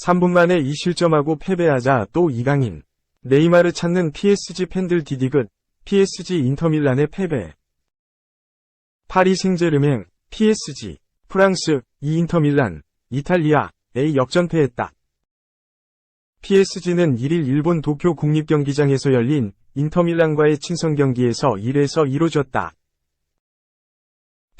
삼분 만에 2실점하고 패배하자 또 이강인. 네이마르 찾는 PSG 팬들 디디긋, PSG 인터밀란의 패배. 파리 생제르맹, PSG, 프랑스, 이 인터밀란, 이탈리아에 역전패했다. PSG는 1일 일본 도쿄 국립경기장에서 열린 인터밀란과의 친선 경기에서 1에서 2로 졌다.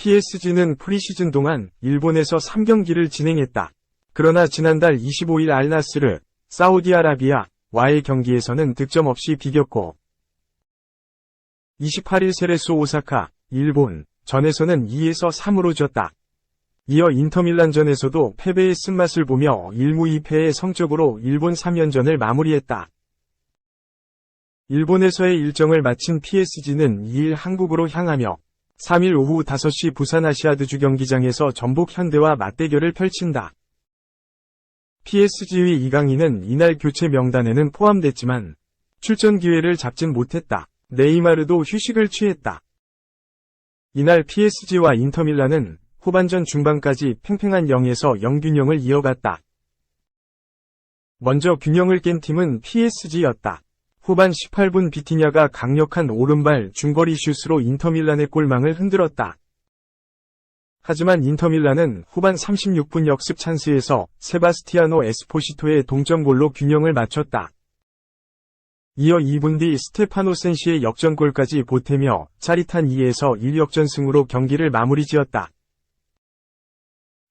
PSG는 프리시즌 동안 일본에서 3경기를 진행했다. 그러나 지난달 25일 알나스르, 사우디아라비아와의 경기에서는 득점 없이 비겼고 28일 세레소 오사카, 일본, 전에서는 2에서 3으로 졌다. 이어 인터밀란전에서도 패배의 쓴맛을 보며 1무 2패의 성적으로 일본 3연전을 마무리했다. 일본에서의 일정을 마친 PSG는 2일 한국으로 향하며 3일 오후 5시 부산 아시아드주 경기장에서 전북 현대와 맞대결을 펼친다. PSG의 이강인은 이날 교체 명단에는 포함됐지만 출전 기회를 잡진 못했다. 네이마르도 휴식을 취했다. 이날 PSG와 인터밀란은 후반전 중반까지 팽팽한 0에서 0 균형을 이어갔다. 먼저 균형을 깬 팀은 PSG였다. 후반 18분 비티냐가 강력한 오른발 중거리 슛으로 인터밀란의 골망을 흔들었다. 하지만 인터밀란은 후반 36분 역습 찬스에서 세바스티아노 에스포시토의 동점골로 균형을 맞췄다. 이어 2분 뒤 스테파노 센시의 역전골까지 보태며 짜릿한 2에서 1역전승으로 경기를 마무리 지었다.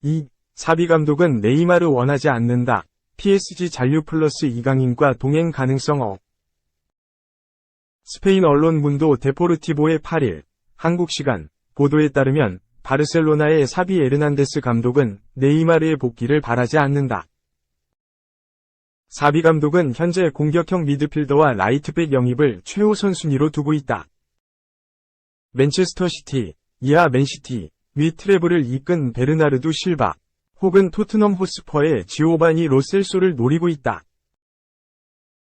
2. 사비 감독은 네이마르 원하지 않는다. PSG 잔류 플러스 이강인과 동행 가능성 업. 스페인 언론 문도 데포르티보의 8일 한국 시간 보도에 따르면 바르셀로나의 사비 에르난데스 감독은 네이마르의 복귀를 바라지 않는다. 사비 감독은 현재 공격형 미드필더와 라이트백 영입을 최우선 순위로 두고 있다. 맨체스터 시티, 이하 맨시티, 위 트래블을 이끈 베르나르두 실바, 혹은 토트넘 호스퍼의 지오바니 로셀소를 노리고 있다.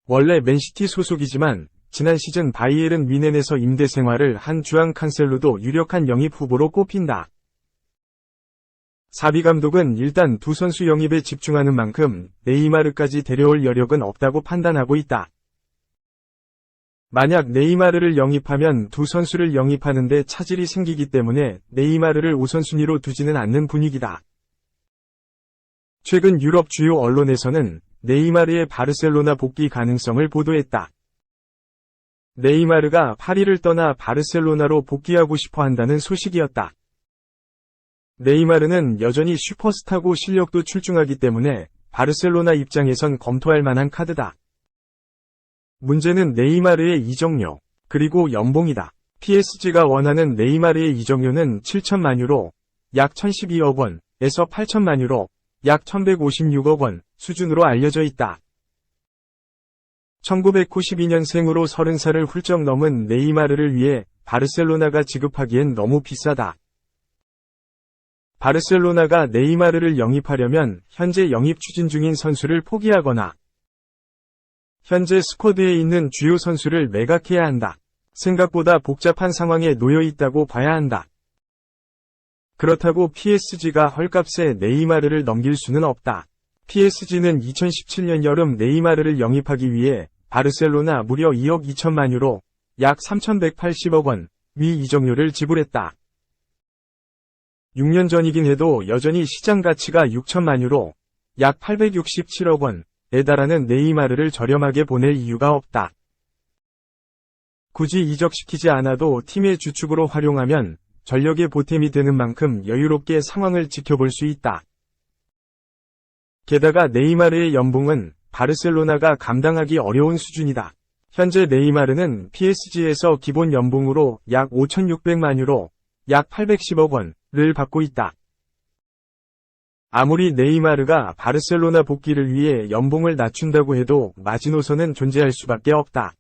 원래 맨시티 소속이지만 지난 시즌 바이에른 미넨에서 임대 생활을 한 주앙 칸셀로도 유력한 영입 후보로 꼽힌다. 사비 감독은 일단 두 선수 영입에 집중하는 만큼 네이마르까지 데려올 여력은 없다고 판단하고 있다. 만약 네이마르를 영입하면 두 선수를 영입하는데 차질이 생기기 때문에 네이마르를 우선순위로 두지는 않는 분위기다. 최근 유럽 주요 언론에서는 네이마르의 바르셀로나 복귀 가능성을 보도했다. 네이마르가 파리를 떠나 바르셀로나로 복귀하고 싶어 한다는 소식이었다. 네이마르는 여전히 슈퍼스타고 실력도 출중하기 때문에 바르셀로나 입장에선 검토할 만한 카드다. 문제는 네이마르의 이적료, 그리고 연봉이다. PSG가 원하는 네이마르의 이적료는 7천만 유로, 약 1012억 원에서 8천만 유로, 약 1156억 원 수준으로 알려져 있다. 1992년생으로 30살을 훌쩍 넘은 네이마르를 위해 바르셀로나가 지급하기엔 너무 비싸다. 바르셀로나가 네이마르를 영입하려면 현재 영입 추진 중인 선수를 포기하거나 현재 스쿼드에 있는 주요 선수를 매각해야 한다. 생각보다 복잡한 상황에 놓여 있다고 봐야 한다. 그렇다고 PSG가 헐값에 네이마르를 넘길 수는 없다. PSG는 2017년 여름 네이마르를 영입하기 위해 바르셀로나 무려 2억 2천만 유로, 약 3,180억 원, 위 이적료를 지불했다. 6년 전이긴 해도 여전히 시장 가치가 6천만 유로, 약 867억 원에 달하는 네이마르를 저렴하게 보낼 이유가 없다. 굳이 이적시키지 않아도 팀의 주축으로 활용하면 전력의 보탬이 되는 만큼 여유롭게 상황을 지켜볼 수 있다. 게다가 네이마르의 연봉은 바르셀로나가 감당하기 어려운 수준이다. 현재 네이마르는 PSG에서 기본 연봉으로 약 5,600만 유로, 약 810억 원을 받고 있다. 아무리 네이마르가 바르셀로나 복귀를 위해 연봉을 낮춘다고 해도 마지노선은 존재할 수밖에 없다.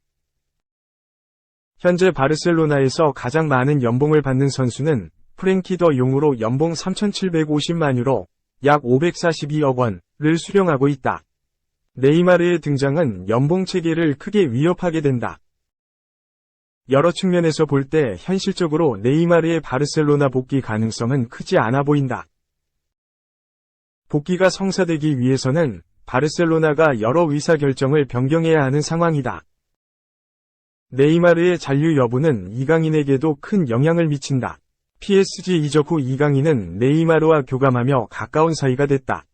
현재 바르셀로나에서 가장 많은 연봉을 받는 선수는 프랭키 더 용으로 연봉 3,750만 유로, 약 542억 원을 수령하고 있다. 네이마르의 등장은 연봉 체계를 크게 위협하게 된다. 여러 측면에서 볼 때 현실적으로 네이마르의 바르셀로나 복귀 가능성은 크지 않아 보인다. 복귀가 성사되기 위해서는 바르셀로나가 여러 의사결정을 변경해야 하는 상황이다. 네이마르의 잔류 여부는 이강인에게도 큰 영향을 미친다. PSG 이적 후 이강인은 네이마르와 교감하며 가까운 사이가 됐다.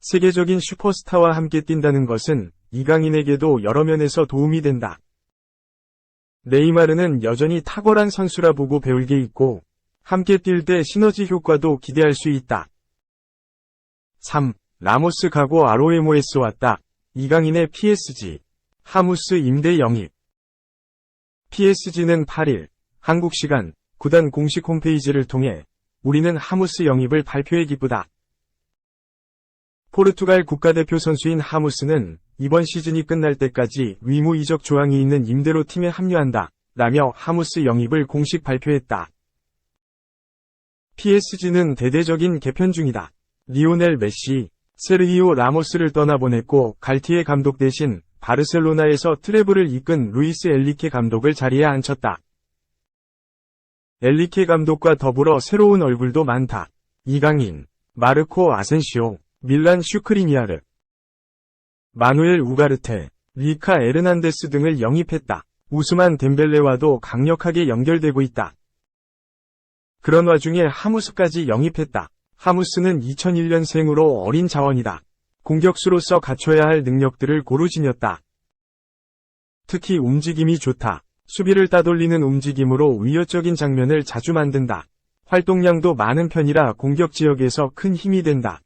세계적인 슈퍼스타와 함께 뛴다는 것은 이강인에게도 여러 면에서 도움이 된다. 네이마르는 여전히 탁월한 선수라 보고 배울 게 있고, 함께 뛸 때 시너지 효과도 기대할 수 있다. 3. 라모스 가고 아로에모에스 왔다. 이강인의 PSG. 하무스 임대 영입. PSG는 8일, 한국 시간, 구단 공식 홈페이지를 통해 우리는 하무스 영입을 발표해 기쁘다. 포르투갈 국가대표 선수인 하무스는 이번 시즌이 끝날 때까지 위무 이적 조항이 있는 임대로 팀에 합류한다. 라며 하무스 영입을 공식 발표했다. PSG는 대대적인 개편 중이다. 리오넬 메시, 세르히오 라모스를 떠나보냈고 갈티에 감독 대신 바르셀로나에서 트래블을 이끈 루이스 엘리케 감독을 자리에 앉혔다. 엘리케 감독과 더불어 새로운 얼굴도 많다. 이강인, 마르코 아센시오, 밀란 슈크리니아르, 마누엘 우가르테, 리카 에르난데스 등을 영입했다. 우스만 덴벨레와도 강력하게 연결되고 있다. 그런 와중에 하무스까지 영입했다. 하무스는 2001년 생으로 어린 자원이다. 공격수로서 갖춰야 할 능력들을 고루 지녔다. 특히 움직임이 좋다. 수비를 따돌리는 움직임으로 위협적인 장면을 자주 만든다. 활동량도 많은 편이라 공격 지역에서 큰 힘이 된다.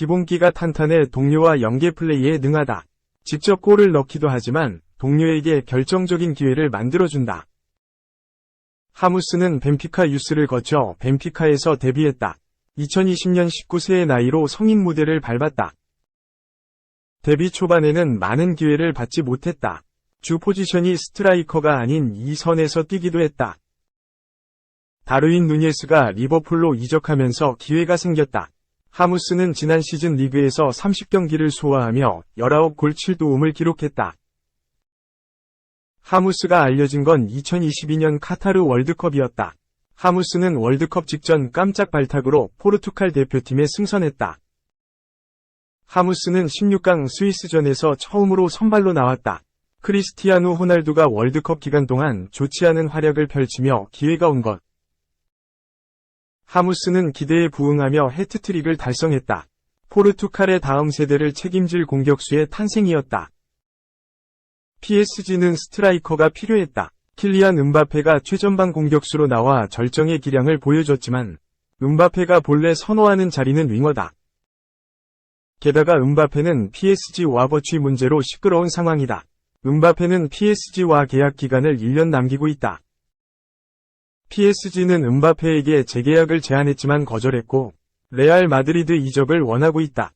기본기가 탄탄해 동료와 연계 플레이에 능하다. 직접 골을 넣기도 하지만 동료에게 결정적인 기회를 만들어준다. 하무스는 벤피카 유스를 거쳐 벤피카에서 데뷔했다. 2020년 19세의 나이로 성인 무대를 밟았다. 데뷔 초반에는 많은 기회를 받지 못했다. 주 포지션이 스트라이커가 아닌 이 선에서 뛰기도 했다. 다르윈 누니에스가 리버풀로 이적하면서 기회가 생겼다. 하무스는 지난 시즌 리그에서 30경기를 소화하며 19골 7도움을 기록했다. 하무스가 알려진 건 2022년 카타르 월드컵이었다. 하무스는 월드컵 직전 깜짝 발탁으로 포르투갈 대표팀에 승선했다. 하무스는 16강 스위스전에서 처음으로 선발로 나왔다. 크리스티아누 호날두가 월드컵 기간 동안 좋지 않은 활약을 펼치며 기회가 온 것. 하무스는 기대에 부응하며 해트트릭을 달성했다. 포르투갈의 다음 세대를 책임질 공격수의 탄생이었다. PSG는 스트라이커가 필요했다. 킬리안 은바페가 최전방 공격수로 나와 절정의 기량을 보여줬지만 은바페가 본래 선호하는 자리는 윙어다. 게다가 은바페는 PSG와 버취 문제로 시끄러운 상황이다. 은바페는 PSG와 계약 기간을 1년 남기고 있다. PSG는 은바페에게 재계약을 제안했지만 거절했고 레알 마드리드 이적을 원하고 있다.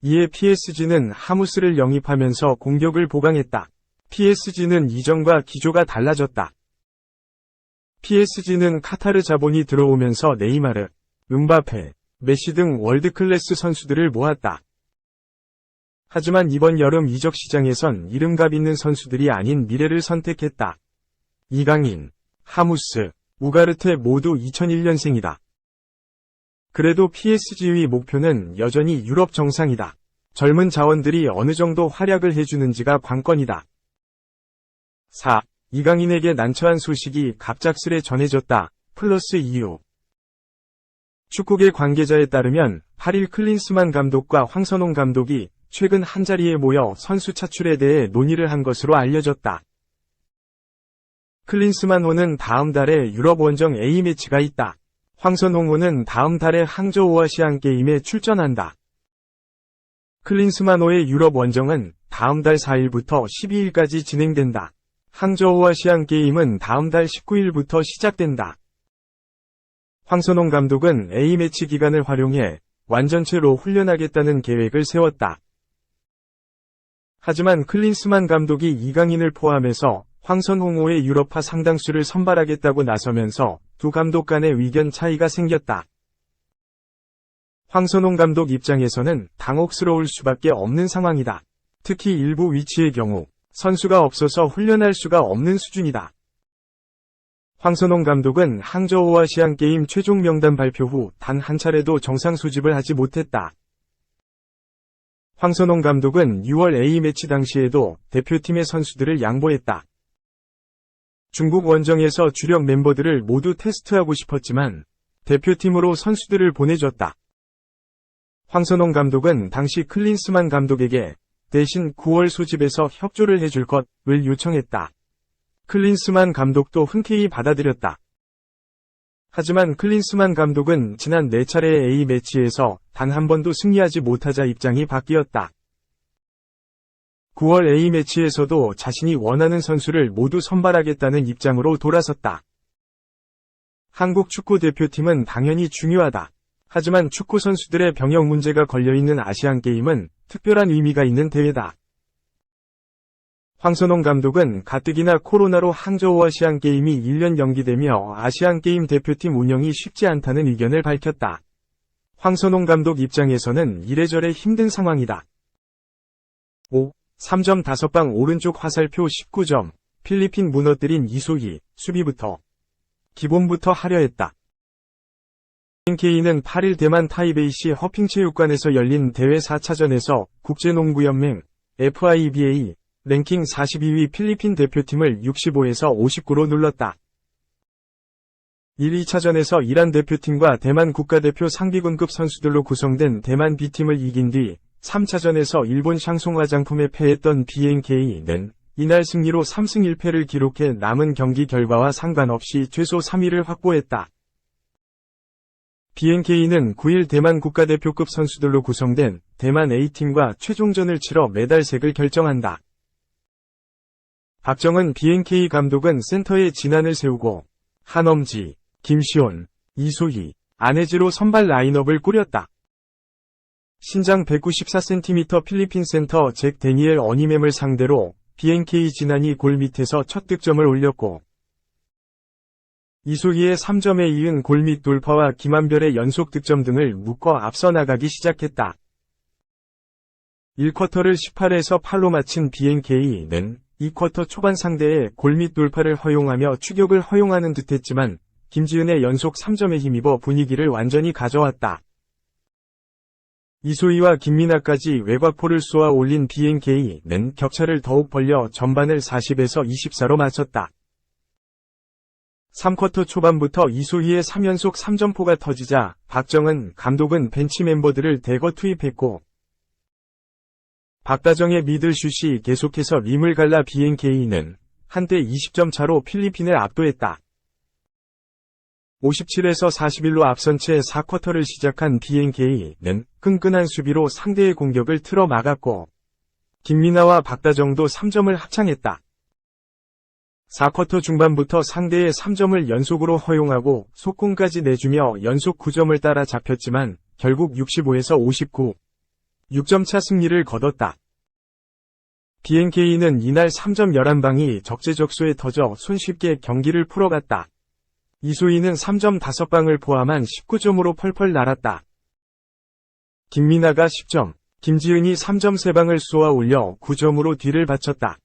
이에 PSG는 하무스를 영입하면서 공격을 보강했다. PSG는 이전과 기조가 달라졌다. PSG는 카타르 자본이 들어오면서 네이마르, 은바페, 메시 등 월드클래스 선수들을 모았다. 하지만 이번 여름 이적 시장에선 이름값 있는 선수들이 아닌 미래를 선택했다. 이강인, 하무스, 우가르테 모두 2001년생이다. 그래도 PSG의 목표는 여전히 유럽 정상이다. 젊은 자원들이 어느 정도 활약을 해주는지가 관건이다. 4. 이강인에게 난처한 소식이 갑작스레 전해졌다. 플러스 이유. 축구계 관계자에 따르면 8일 클린스만 감독과 황선홍 감독이 최근 한자리에 모여 선수 차출에 대해 논의를 한 것으로 알려졌다. 클린스만호는 다음 달에 유럽 원정 A매치가 있다. 황선홍호는 다음 달에 항저우 아시안 게임에 출전한다. 클린스만호의 유럽 원정은 다음 달 4일부터 12일까지 진행된다. 항저우 아시안 게임은 다음 달 19일부터 시작된다. 황선홍 감독은 A매치 기간을 활용해 완전체로 훈련하겠다는 계획을 세웠다. 하지만 클린스만 감독이 이강인을 포함해서 황선홍호의 유럽파 상당수를 선발하겠다고 나서면서 두 감독 간의 의견 차이가 생겼다. 황선홍 감독 입장에서는 당혹스러울 수밖에 없는 상황이다. 특히 일부 위치의 경우 선수가 없어서 훈련할 수가 없는 수준이다. 황선홍 감독은 항저우 아시안게임 최종 명단 발표 후 단 한 차례도 정상 소집을 하지 못했다. 황선홍 감독은 6월 A매치 당시에도 대표팀의 선수들을 양보했다. 중국 원정에서 주력 멤버들을 모두 테스트하고 싶었지만 대표팀으로 선수들을 보내줬다. 황선홍 감독은 당시 클린스만 감독에게 대신 9월 소집에서 협조를 해줄 것을 요청했다. 클린스만 감독도 흔쾌히 받아들였다. 하지만 클린스만 감독은 지난 4차례의 A매치에서 단 한 번도 승리하지 못하자 입장이 바뀌었다. 9월 A매치에서도 자신이 원하는 선수를 모두 선발하겠다는 입장으로 돌아섰다. 한국 축구 대표팀은 당연히 중요하다. 하지만 축구 선수들의 병역 문제가 걸려있는 아시안게임은 특별한 의미가 있는 대회다. 황선홍 감독은 가뜩이나 코로나로 항저우 아시안게임이 1년 연기되며 아시안게임 대표팀 운영이 쉽지 않다는 의견을 밝혔다. 황선홍 감독 입장에서는 이래저래 힘든 상황이다. 5. 3점 5방 오른쪽 화살표 19점. 필리핀 무너뜨린 이소희, 수비부터. 기본부터 하려 했다. NK는 8일 대만 타이베이시 허핑체육관에서 열린 대회 4차전에서 국제농구연맹 FIBA 랭킹 42위 필리핀 대표팀을 65에서 59로 눌렀다. 1, 2차전에서 이란 대표팀과 대만 국가대표 상비군급 선수들로 구성된 대만 B팀을 이긴 뒤 3차전에서 일본 샹송 화장품에 패했던 BNK는 이날 승리로 3승 1패를 기록해 남은 경기 결과와 상관없이 최소 3위를 확보했다. BNK는 9일 대만 국가대표급 선수들로 구성된 대만 A팀과 최종전을 치러 메달색을 결정한다. 박정은 BNK 감독은 센터에 진안을 세우고 한엄지, 김시온, 이소희, 안혜지로 선발 라인업을 꾸렸다. 신장 194cm 필리핀 센터 잭 데니엘 어니mem을 상대로 BNK 진안이 골 밑에서 첫 득점을 올렸고 이소희의 3점에 이은 골밑 돌파와 김한별의 연속 득점 등을 묶어 앞서 나가기 시작했다. 1쿼터를 18에서 8로 마친 BNK는 2쿼터 초반 상대의 골밑 돌파를 허용하며 추격을 허용하는 듯했지만 김지은의 연속 3점에 힘입어 분위기를 완전히 가져왔다. 이소희와 김민아까지 외곽포를 쏘아 올린 BNK는 격차를 더욱 벌려 전반을 40에서 24로 맞췄다. 3쿼터 초반부터 이소희의 3연속 3점포가 터지자 박정은 감독은 벤치 멤버들을 대거 투입했고 박다정의 미들슛이 계속해서 림을 갈라 BNK는 한때 20점 차로 필리핀을 압도했다. 57에서 41로 앞선 채 4쿼터를 시작한 BNK는 끈끈한 수비로 상대의 공격을 틀어 막았고 김민아와 박다정도 3점을 합창했다. 4쿼터 중반부터 상대의 3점을 연속으로 허용하고 속공까지 내주며 연속 9점을 따라 잡혔지만 결국 65에서 59, 6점차 승리를 거뒀다. BNK는 이날 3점 11방이 적재적소에 터져 손쉽게 경기를 풀어갔다. 이소희는 3점 5방을 포함한 19점으로 펄펄 날았다. 김민아가 10점, 김지은이 3점 3방을 쏘아 올려 9점으로 뒤를 바쳤다.